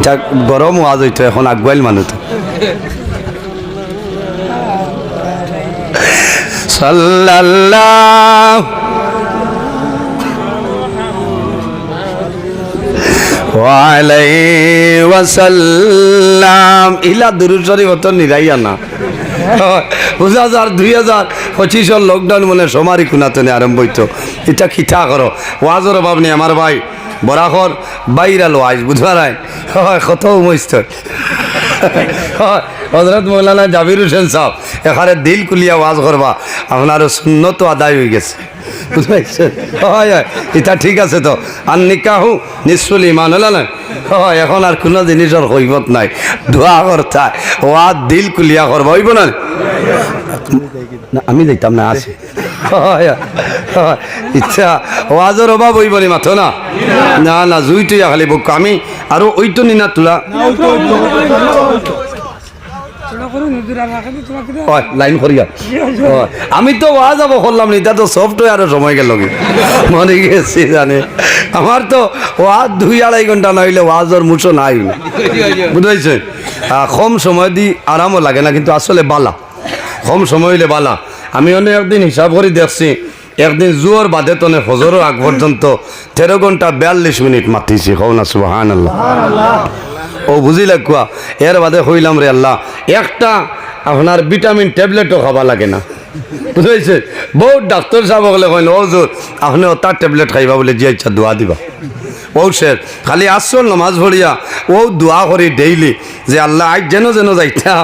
এটা গরম আজ হইতো এখন আগুয়াইল মানুষ তো সাল্লাল্লাহ ওয়ালাইহি ওয়াসাল্লাম ইলা দুরুদ শরীফ অত নিরাইয়া না। হাজার দুই পঁচিশর লকডাউন মানে সমারি কুনাতনে আরম্ভ হইতো এটা খিঠা করো ওয়াজর অভাব নেই আমার ভাই। বরাখর বাইরাল ওয়াজ বুধবার হয় কত মস্ত। হজরত মৌলানা জাবির হোসেন সাহ এখানে দিল কুলিয়া ওয়াজ করবা আপনারও শূন্য তো আদায় হয়ে গেছে। হয় হয়। এটা ঠিক আছে তো। আর নিকাহু নিশ্চল ইমান, হল হয়, এখন আর কোনো জিনিসের হৈবত নাই। দোয়া করতা ওয়া দিল কুলিয়া করবা হইব না? আমি যাইতাম না, আছে। ইচ্ছা ওয়াজের অভাব হইব নি মাথো না? না না, জুই তুই খালি বুক। আমি আৰু ওইটো নিনা তোলা? লাইন। আমি তো ওয়া যাব করলাম নি তা সফটওয়্যারও সময় গেল মনে গেছি জানে। আমার তো ওয়াজ দুই আড়াই ঘণ্টা না হইলে ওয়াজর মুছো নাই। বুঝাইছে কম সময় দি আরামও লাগে না, কিন্তু আসলে বালা। কম সময় হইলে বালা। আমি অনেক একদিন হিসাব করে দেখছি, একদিন জুয়োর বাদে তনে ফজরের আগ পর্যন্ত তেরো ঘণ্টা বিয়াল্লিশ মিনিট মাতিছি, কও না সুবাহান আল্লাহ ও বুঝিলে কুয়া, এর বাদে হইলাম রে আল্লাহ। একটা আপনার ভিটামিন ট্যাবলেটও খাবা লাগে না। বুঝেছে বহুত ডাক্তার সাহেব বলে কইন ও জোর আপনি তার ট্যাবলেট খাইবা বলে যে ইচ্ছা দোয়া দিবা। ও স্যার খালি আসল নমাজ ভরিয়া ও দোয়া করি ডেইলি যে আল্লাহ আজ যেন যেন যাইতা,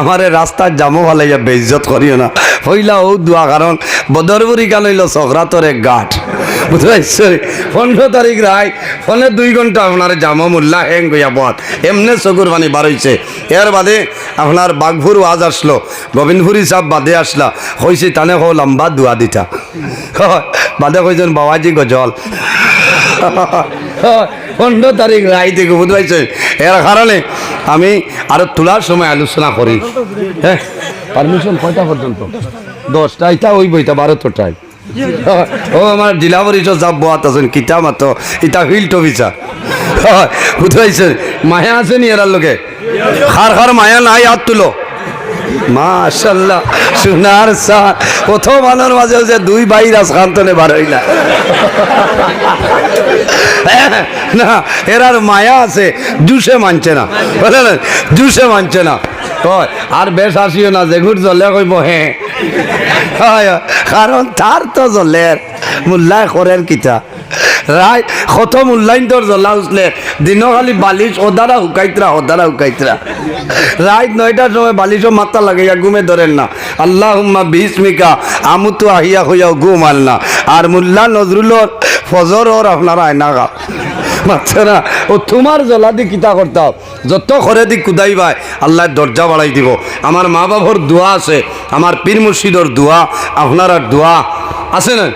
আমার রাস্তার জামো ভালাইয়া বেইজত করিও না। হইলা ও দোয়া, কারণ বদরবুরি গান হইল সগরাতর গাঠ। বুঝতে পারছি পনেরো তারিখ রায় ফোনে দুই ঘণ্টা আপনার জামা মোল্লা হ্যাং গইয়া বত এমনে চকুর পানি বাড়াইছে এর বাদে আপনার বাঘপুর ওয়াজ আসলো, গোবিন্দপুরি সাহ বাদে আসলা। কইছে তানে হো লম্বা দোয়া দিতা বাদে কইছেন, বাবাজি গজল পনেরো তারিখ রায় বুঝতে পারছেন এর কারণে আমি আরও তোলার সময় আলোচনা করি। হ্যাঁ? পারমিশন কয়টা পর্যন্ত? দশটা, এটা ওই বইটা বারোটায় ও আমার পরিষদ যাব আছেন কিতা মাতো ইটা ফিল্ড অফিসার বুঝতে পারছেন মায়া আছে নি এরার লোকে খার খার মায়া নাই হাত তুলো। মাশাল্লাহ সোনার সা প্রথম আলোর মাঝে যে দুই ভাই রাজকান্তনে বার হইলা। না এরার মায়া আছে জুসে মানছে না। বুঝলেন জুসে মানছে না। কয় আর বেশ আসিও না যেগুর জলে কইব হ্যাঁ হয়, হয়। কারণ তার তো জলের মূল্যায় করেন কিতা? রায় কত মূল্যায়ন তোর জ্বলা উঠলে দিন খালি বালিশ ওদারা হুকাইতরা ওদারা হুকাইতরা রাত নয়টার সময় বালিশও মাথা লাগাইয়া ঘুমে ধরেন না। আল্লাহ হুম্মা বিস্মিকা, আমুতু আহিয়া হইয়াও ঘুম আল না। আর মুল্লা নজরুলর ফজর ওর আপনারা আয়না গা মাত্র না। ও তোমার জ্বলা দি কিতা করতাম যত করে দি কুদাই ভাই আল্লাহ দরজা বাড়াই দিব। আমার মা বাবার দোয়া আছে, আমার পীর মুর্শিদর দোয়া, আপনার দোয়া আছে না?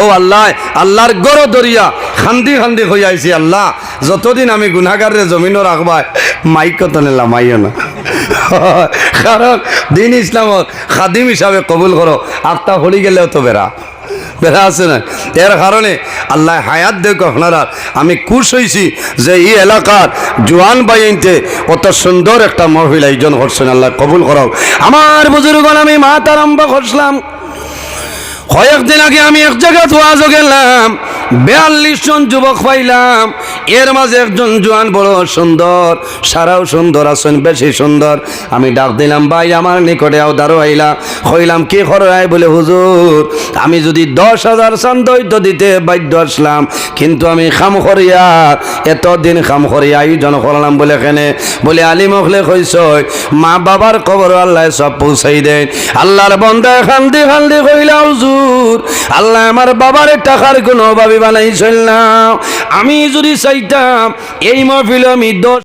ও আল্লাহ, আল্লাহর গড় দরিয়া খান্দি খান্দি হয়ে আইছি আল্লাহ। যতদিন আমি গুনাগারে জমিনও রাখবাই মাইক তো নিলাম মাইও না। কারণ দিন ইসলামত খাদিম হিসাবে কবুল করো, আত্মা হলি গেলেও তো বেড়া। বেড়া আছে না। এর কারণে আল্লাহ হায়াত দেখ আপনারা। আমি খুশ হয়েছি যে এই এলাকার জোয়ান বাইনতে অত সুন্দর একটা মহিলা আয়োজন করছেন। আল্লাহ কবুল করাও। আমার বুজুর্গণ, আমি মাত আরম্ভ করছিলাম কয়েকদিন আগে আমি এক জায়গায় ধোয়া গেলাম বিয়াল্লিশ জন যুবক পাইলাম। এর মাঝে একজন জোয়ান বড় সুন্দর, সারাও সুন্দর আছেন বেশি সুন্দর। আমি ডাক দিলাম, ভাই, আমার নিকটে আও দাঁড়ো আইলা। হইলাম কি খরাই বলে, হুজুর, আমি যদি দশ হাজার চান দৈত্য দিতে বাধ্য আসলাম, কিন্তু আমি খাম করিয়া এতদিন খাম করিয়া আয়োজন করলাম বলে এখানে বলে আলী মখলে কইস মা বাবার খবর আল্লাহ সব পৌঁছাই দেন। আল্লাহর বন্দায় খান্দি খান্দি কইলা, হুজুর, আল্লাহ আমার বাবার টাকার কোনো ভাবি বানাইছিল না। আমি যদি চাইতাম এই মহফিল আমি দশ